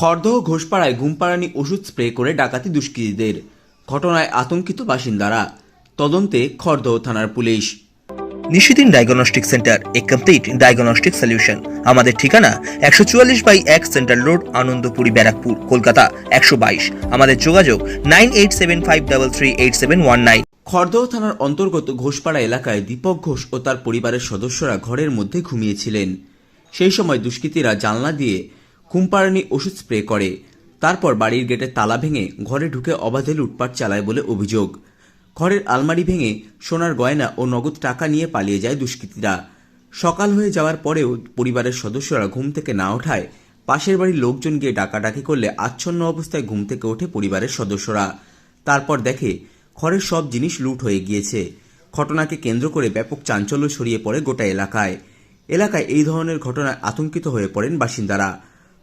খড়দহ ঘোষপাড়ায় ঘুমপাড়ানি ওষুধ স্প্রে করে ডাকাতি দুষ্কৃতীদের। ঘটনায় আতঙ্কিত বাসিন্দারা। তদন্তে খড়দহ থানার police. Nishidin diagnostic centre a complete diagnostic solution. আমাদের ঠিকানা একশো চুয়াল্লিশ বাই এক সেন্ট্রাল রোড আনন্দপুরি ব্যারাকপুর কলকাতা একশো বাইশ। আমাদের যোগাযোগ nine eight seven five double three eight seven one nine. Khardah থানার অন্তর্গত ঘোষপাড়া এলাকায় দীপক ঘোষ ও তার পরিবারের সদস্যরা ঘরের মধ্যে ঘুমিয়েছিলেন। সেই সময় দুষ্কৃতীরা জানলা দিয়ে ঘুমপাড়ানি ওষুধ স্প্রে করে। তারপর বাড়ির গেটে তালা ভেঙে ঘরে ঢুকে অবাধে লুটপাট চালায় বলে অভিযোগ। ঘরের আলমারি ভেঙে সোনার গয়না ও নগদ টাকা নিয়ে পালিয়ে যায় দুষ্কৃতীরা। সকাল হয়ে যাওয়ার পরেও পরিবারের সদস্যরা ঘুম থেকে না ওঠায় পাশের বাড়ির লোকজন গিয়ে ডাকাডাকি করলে আচ্ছন্ন অবস্থায় ঘুম থেকে ওঠে পরিবারের সদস্যরা। তারপর দেখে ঘরের সব জিনিস লুট হয়ে গিয়েছে। ঘটনাকে কেন্দ্র করে ব্যাপক চাঞ্চল্য ছড়িয়ে পড়ে গোটা এলাকায়। এলাকায় এই ধরনের ঘটনায় আতঙ্কিত হয়ে পড়েন বাসিন্দারা।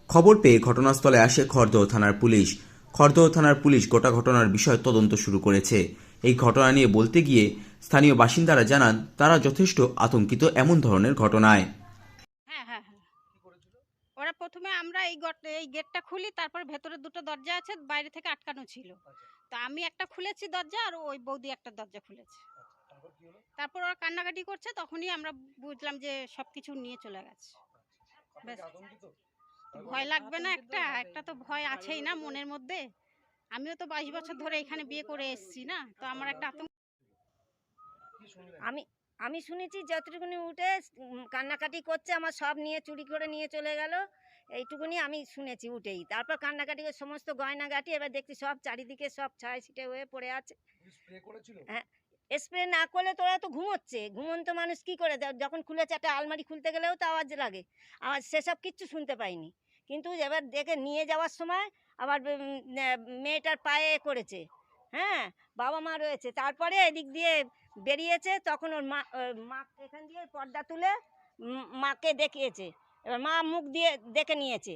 খবর পেয়ে ঘটনাস্থলে আসে খড়দহ থানার পুলিশ। খড়দহ থানার পুলিশ গোটা ঘটনার বিষয় তদন্ত শুরু করেছে। এই ঘটনা নিয়ে বলতে গিয়ে স্থানীয় বাসিন্দারা জানান, তারা যথেষ্ট আতঙ্কিত এমন ধরনের ঘটনায়। হ্যাঁ হ্যাঁ হ্যাঁ। ওরা প্রথমে আমরা এই এই গেটটা খুলি, তারপর ভেতরে দুটো দরজা আছে, বাইরে থেকে আটকানো ছিল। তা আমি একটা খুলেছি দরজা আর ওই বৌদি একটা দরজা খুলেছে। তারপর ওরা কান্নাকাটি করছে, তখনই আমরা বুঝলাম যে সব কিছু নিয়ে চলে গেছে। ভয় লাগবে না একটা? একটা তো ভয় আছেই না মনের মধ্যে। আমিও তো বাইশ বছর ধরে এখানে বিয়ে করে এসেছি না তো আমার একটা আতঙ্ক আমি আমি শুনেছি যতটুকুনি উঠে কান্নাকাটি করছে আমার সব নিয়ে চুরি করে নিয়ে চলে গেল। এইটুকুনি আমি শুনেছি উঠেই। তারপর কান্নাকাটি করে সমস্ত গয়নাগাটি এবার দেখছি সব চারিদিকে সব ছায় ছিটে হয়ে পড়ে আছে। হ্যাঁ স্প্রে না করলে তোরা তো ঘুমোচ্ছে। ঘুমন্ত মানুষ কি করে? যখন খুলেছে একটা আলমারি খুলতে গেলেও তো আওয়াজ লাগে। আওয়াজ সেসব কিচ্ছু শুনতে পাইনি। কিন্তু এবার দেখে নিয়ে যাওয়ার সময় আবার মেয়েটার পায়ে করেছে। হ্যাঁ বাবা মা রয়েছে। তারপরে এদিক দিয়ে বেরিয়েছে, তখন ওর মা মা এখান দিয়ে পর্দা তুলে মাকে দেখিয়েছে। এবার মা মুখ দিয়ে দেখে নিয়েছে।